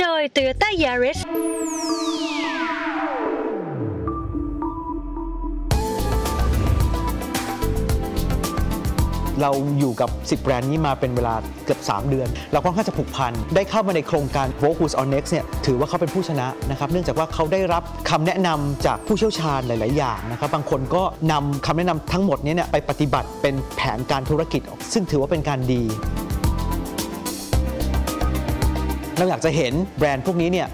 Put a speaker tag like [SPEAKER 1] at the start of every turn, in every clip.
[SPEAKER 1] โดย Toyota Yaris
[SPEAKER 2] เราอยู่กับ 10 แบรนด์นี้มาเป็นเวลาเกือบ 3 เดือน เราค่อนข้างจะผูกพัน ได้เข้ามาในโครงการ v o c u s on Next เนี่ยถือว่าเขาเป็นผู้ชนะนะครับ เนื่องจากว่าเขาได้รับคำแนะนำจากผู้เชี่ยวชาญหลาย ๆ อย่างนะครับ บางคนก็นำคำแนะนำทั้งหมดนี้เนี่ยไปปฏิบัติเป็นแผนการธุรกิจ ซึ่งถือว่าเป็นการดี เราอยากจะเห็นแบรนด์พวกนี้เนี่ย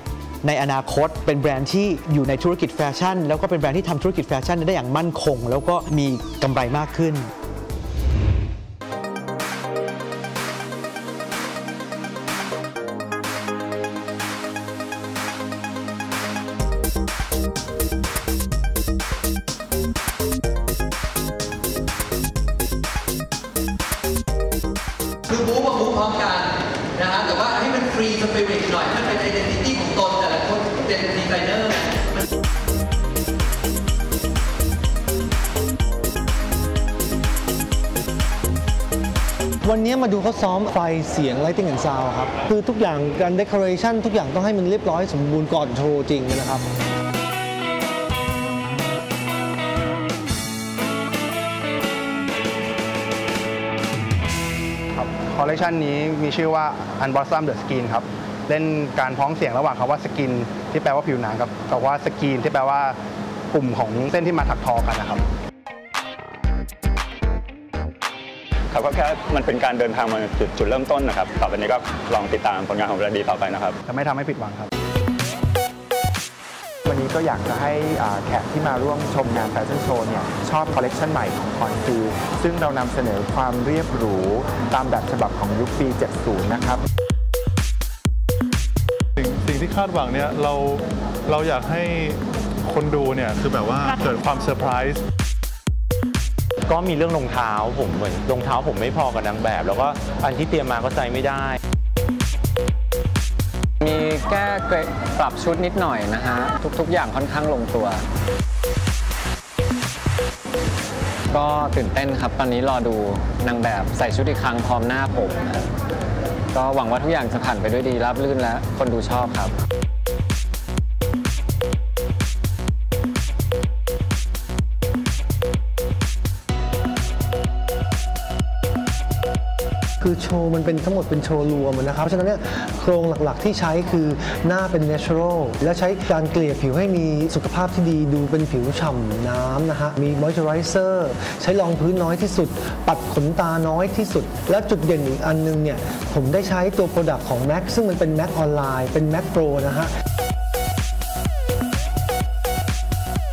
[SPEAKER 2] ในอนาคตเป็นแบรนด์ที่อยู่ในธุรกิจแฟชั่น แล้วก็เป็นแบรนด์ที่ทำธุรกิจแฟชั่นได้อย่างมั่นคง แล้วก็มีกำไรมากขึ้น
[SPEAKER 3] หน่อยให้มันเป็นไอดีนิตี้ของตนแต่ละคนเป็นดีไซเนอร์มัน
[SPEAKER 4] วันนี้มาดูเขาซ้อมไฟเสียง Lighting and Sound ครับ คือทุกอย่างการ Decoration ทุกอย่างต้องให้มันเรียบร้อยสมบูรณ์ก่อนโชว์จริงนะครับ
[SPEAKER 5] ครับคอลเลคชันนี้มีชื่อว่า Unblossom the Skin ครับ เล่นการพ้องเสียงระหว่างคำว่าสกิน ที่แปลว่าผิวหนังกับกับว่าสกรีนที่แปลว่ากลุ่มของเส้นที่มาถักทอกันนะครับ
[SPEAKER 6] ครับก็แค่มันเป็นการเดินทางมาจุดจุดเริ่มต้นนะครับ ต่อไปนี้ก็ลองติดตามผลงานของแบรนด์ดีต่อไปนะครับ
[SPEAKER 5] จะไม่ทำให้ผิดหวังครับ
[SPEAKER 7] วันนี้ก็อยากจะให้อ่าแขกที่มาร่วมชมงานแฟชั่นโชว์เนี่ยชอบคอลเลกชันใหม่ของคอนคือซึ่งเรานำเสนอความเรียบหรูตามแบบฉบับของยุคปี 70 นะครับ
[SPEAKER 8] สิ่งสิ่ง ที่คาดหวังเนี่ยเราเราอยากให้คนดูเนี่ยคือแบบว่าเกิดความเซอร์ไพรส์
[SPEAKER 9] ก็มีเรื่องรองเท้าผมเหมือนรองเท้าผมไม่พอกับนางแบบ แล้วก็อันที่เตรียมมาก็ใส่ไม่ได้
[SPEAKER 10] มีแก้เกรดปรับชุดนิดหน่อยนะฮะ ทุก ๆ อย่างค่อนข้างลงตัว ก็ตื่นเต้นครับตอนนี้รอดูนางแบบใส่ชุดอีกครั้งพร้อมหน้าผมนะ ก็หวังว่าทุกอย่างจะผ่านไปด้วยดีราบรื่นและคนดูชอบครับ
[SPEAKER 4] คือโชว์มันเป็นทั้งหมดเป็นโชว์รวมอะนะครับเพราะฉะนั้นเนี่ยโครงหลักๆที่ใช้คือหน้าเป็น natural และใช้การเกลี่ยผิวให้มีสุขภาพที่ดีดูเป็นผิวฉ่ำน้ำนะฮะมี moisturizer ใช้รองพื้นน้อยที่สุด ปัดขนตาน้อยที่สุด และจุดเด่นอีกอันนึงเนี่ยผมได้ใช้ตัว Product ของ MAC ซึ่งมันเป็น MAC ออนไลน์เป็น MAC Pro นะฮะ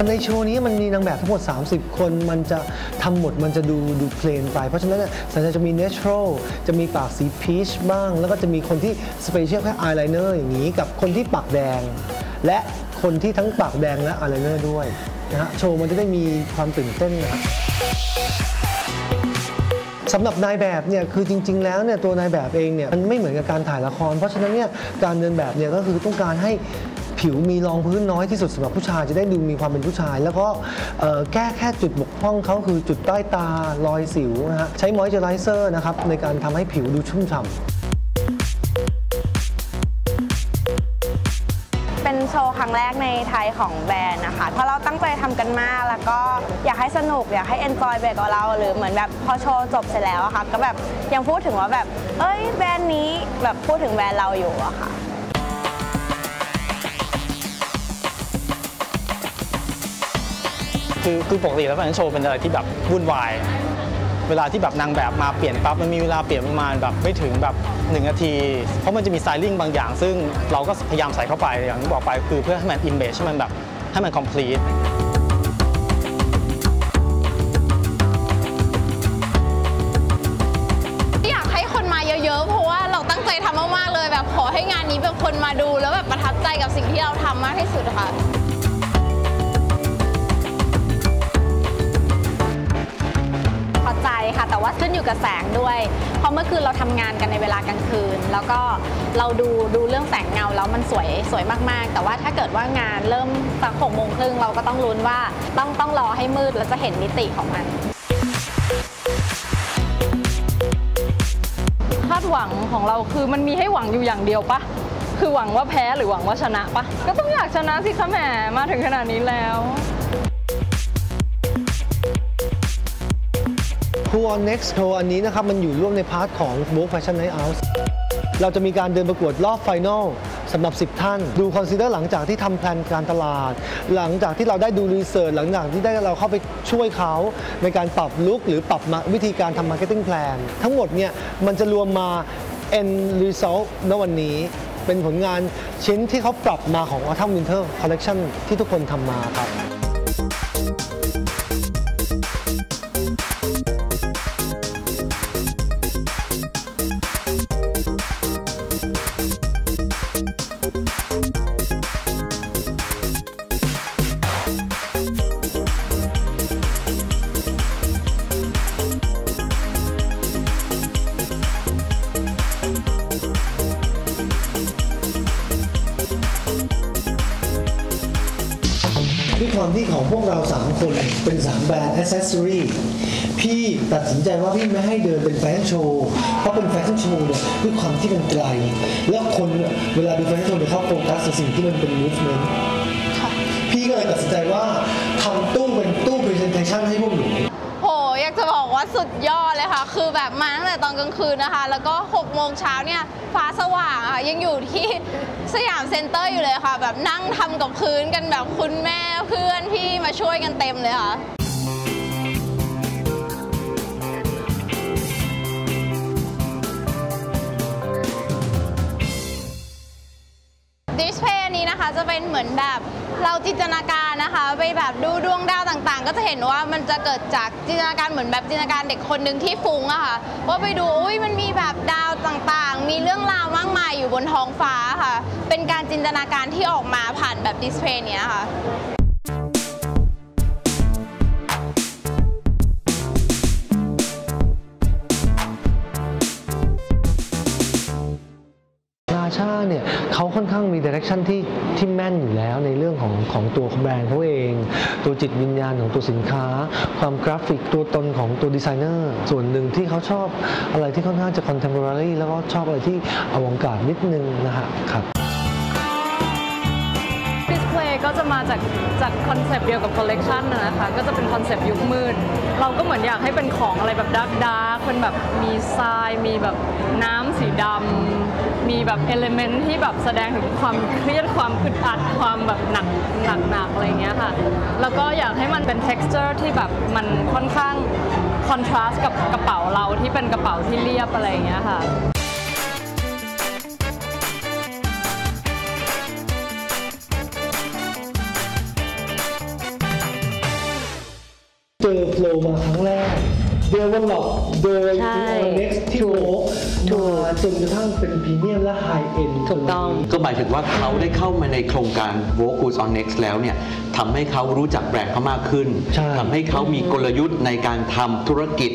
[SPEAKER 4] ในโชว์นี้มันมีนางแบบทั้งหมด 30 คน มันจะทำหมดมันจะดูดูเพลนไป เพราะฉะนั้นเนี่ยสัญญาจะมี natural จะมีปากสีพีชบ้าง แล้วก็จะมีคนที่ special แค่ eyeliner อย่างนี้ กับคนที่ปากแดง และคนที่ทั้งปากแดงและ eyeliner ด้วยนะฮะโชว์มันจะได้มีความตื่นเต้นนะครับสำหรับนายแบบเนี่ยคือจริง ๆ แล้วเนี่ยตัวนายแบบเองเนี่ยมันไม่เหมือนกับการถ่ายละคร เพราะฉะนั้นเนี่ยการเดินแบบเนี่ยก็คือต้องการให้ ผิวมีรองพื้นน้อยที่สุดสำหรับผู้ชายจะได้ดูมีความเป็นผู้ชาย แล้วก็แก้แค่จุดบกพร่องเขาคือจุดใต้ตารอยสิวนะฮะใช้มอยเจอไรเซอร์นะครับในการทำให้ผิวดูชุ่มฉ่ำ
[SPEAKER 11] เป็นโชว์ครั้งแรกในไทยของแบรนด์นะคะเพราะเราตั้งใจทำกันมากแล้วก็อยากให้สนุกอยากให้เอนจอยไปกับเราหรือเหมือนแบบพอโชว์จบเสร็จแล้วอะค่ะก็แบบยังพูดถึงว่าแบบ เอ้ยแบรนด์นี้แบบพูดถึงแบรนด์เราอยู่อะค่ะ
[SPEAKER 9] คือคือปกติแล้วแฟชั่นโชว์เป็นอะไรที่แบบวุ่นวาย เวลาที่แบบนางแบบมาเปลี่ยนปั๊บมันมีเวลาเปลี่ยนประมาณแบบไม่ถึงแบบหนึ่งนาที เพราะมันจะมีสไตลิ่งบางอย่าง ซึ่งเราก็พยายามใส่เข้าไปอย่างที่บอกไปคือเพื่อให้มันอิมเมจให้มันแบบให้มัน complete
[SPEAKER 12] อยากให้คนมาเยอะๆ เพราะว่าเราตั้งใจทำมากๆเลยแบบขอให้งานนี้แบบคนมาดูแล้วแบบประทับใจกับสิ่งที่เราทำมากที่สุดค่ะ
[SPEAKER 11] ใจค่ะ แต่ว่าขึ้นอยู่กับแสงด้วย เพราะเมื่อคืนเราทำงานกันในเวลากลางคืน แล้วก็เราดูดูเรื่องแสงเงาแล้วมันสวยสวยมากๆ แต่ว่าถ้าเกิดว่างานเริ่มสักหกโมงครึ่งเราก็ต้องลุ้นว่าต้องต้องรอให้มืดแล้วจะเห็นมิติของมัน
[SPEAKER 12] คาดหวังของเราคือมันมีให้หวังอยู่อย่างเดียวปะ
[SPEAKER 1] คือหวังว่าแพ้หรือหวังว่าชนะปะก็ต้องอยากชนะสิคะแหมมาถึงขนาดนี้แล้ว
[SPEAKER 4] Who on Next Show อันนี้นะครับ มันอยู่ร่วมในพาร์ทของ Vogue Fashion Night Out เราจะมีการเดินประกวดรอบไฟนอลสำหรับ 10 ท่าน ดูคอนซีเดอร์หลังจากที่ทำแผนการตลาด หลังจากที่เราได้ดูรีเสิร์ชหลังจากที่ได้เราเข้าไปช่วยเขาในการปรับลุคหรือปรับวิธีการทำ Marketing Plan ทั้งหมดเนี่ยมันจะรวมมา end result ณวันนี้เป็นผลงานชิ้นที่เขาปรับมาของ Autumn Winter Collection ที่ทุกคนทำมาครับ ด้วยความที่ของพวกเรา3คนเป็น3แบรนด์อ c c e s s o r y พี่ตัดสินใจว่าพี่ไม่ให้เดินเป็นแฟชั่นโชว์ เพราะเป็นแฟชั่นโชว์เนี่ยด้วยความที่มันไกล แล้วคนเวลาดูแฟชั่นโชว์เนี่ยเขาโฟกัสกับสิ่งที่มันเป็น movement สุ
[SPEAKER 12] ดยอดเลยค่ะ คือแบบมาตั้งแต่ตอนกลางคืนนะคะ แล้วก็6โมงเช้าเนี่ยฟ้าสว่างค่ะยังอยู่ที่สยามเซ็นเตอร์อยู่เลยค่ะ แบบนั่งทำกับพื้นกันแบบคุณแม่เพื่อนพี่มาช่วยกันเต็มเลยค่ะ ดิสเพย์นี้นะคะจะเป็นเหมือนแบบเราจินตนาการนะคะ ไปแบบดูดวงดาวต่างๆ ก็จะเห็นว่ามันจะเกิดจากจินตนาการเหมือนแบบจินตนาการเด็กคนหนึ่งที่ฟุ้งอะค่ะว่าไปดูอุ้ยมันมีแบบดาวต่างๆ มีเรื่องราวมากมายอยู่บนท้องฟ้าค่ะ เป็นการจินตนาการที่ออกมาผ่านแบบดิสเพย์เนี้ยค่ะ
[SPEAKER 4] ค่อนข้างมีดิเรกชันที่ที่แม่นอยู่แล้วในเรื่องของของตัวแบรนด์เขาเอง ตัวจิตวิญญาณของตัวสินค้า ความกราฟิกตัวตนของตัวดีไซเนอร์ ส่วนหนึ่งที่เขาชอบอะไรที่ค่อนข้างจะคอนเทมพอร์รี่แล้วก็ชอบอะไรที่อวงการนิดนึงนะฮะครับ
[SPEAKER 1] ก็จะมาจากจากคอนเซปต์เดียวกับคอลเลกชันนะคะก็จะเป็นคอนเซปต์ยุคมืด เราก็เหมือนอยากให้เป็นของอะไรแบบดาร์กดาร์กเป็นแบบมีทราย มีแบบน้ำสีดำมีแบบเอลเมนต์ที่แบบแสดงถึงความเครียดความอึดอัดความแบบหนักหนักหนักอะไรเงี้ยค่ะ แล้วก็อยากให้มันเป็น texture ที่แบบมันค่อนข้างคอนทราสต์กับกระเป๋าเราที่เป็นกระเป๋าที่เรียบอะไรเงี้ยค่ะ
[SPEAKER 4] มาครั้งแรก เดเวลลอปโดย
[SPEAKER 13] ใช่
[SPEAKER 4] คุณอเล็กซ์ที่โวกมาจนกระทั่งเป็นพรีเมียมและไฮเอ็นถูกต้อง
[SPEAKER 2] ก็หมายถึงว่าเขาได้เข้ามาในโครงการ Vogue Who's on Next แล้วเนี่ยทำให้เขารู้จักแบรนด์เขามากขึ้นทำให้เขามีกลยุทธ์ในการทำธุรกิจ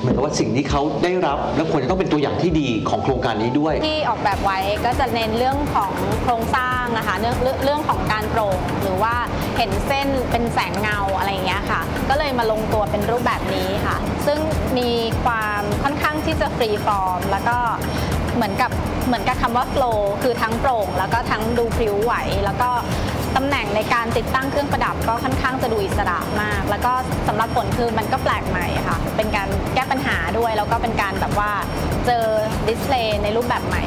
[SPEAKER 2] เหมือนกับว่าสิ่งที่เขาได้รับ และควรจะต้องเป็นตัวอย่างที่ดีของโครงการนี้ด้วย
[SPEAKER 11] ที่ออกแบบไว้ก็จะเน้นเรื่องของโครงสร้างนะคะเรื่องเรื่องเรื่องของการโปร่งหรือว่าเห็นเส้นเป็นแสงเงาอะไรอย่างเงี้ยค่ะ ก็เลยมาลงตัวเป็นรูปแบบนี้ค่ะ ซึ่งมีความค่อนข้างที่จะฟรีฟอร์มแล้วก็เหมือนกับเหมือนกับคำว่าโฟล์คือทั้งโปร่ง แล้วก็ทั้งดูพริ้วไหว แล้วก็ตำแหน่งในการติดตั้งเครื่องประดับก็ค่อนข้างจะดูอิสระมาก แล้วก็สำหรับผลคือมันก็แปลกใหม่ค่ะ เป็นการแก้ปัญหาด้วย แล้วก็เป็นการแบบว่าเจอดิสเพลย์ในรูปแบบใหม่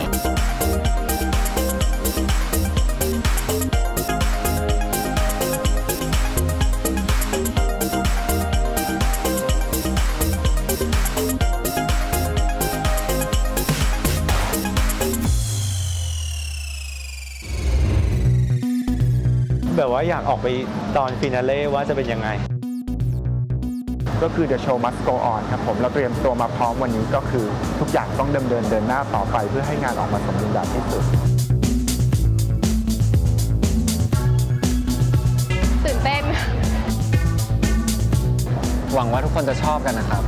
[SPEAKER 7] แบบว่าอยากออกไปตอนฟินาเล่ว่าจะเป็นยังไง ก็คือ The Show Must Go On ครับผมเราเตรียมตัวมาพร้อมวันนี้ก็คือทุกอย่างต้องดำเนินเดินหน้าต่อไป เพื่อให้งานออกมาสมบูรณ์แบบที่สุด
[SPEAKER 12] ตื่นเต้น
[SPEAKER 10] หวังว่าทุกคนจะชอบกันนะครับ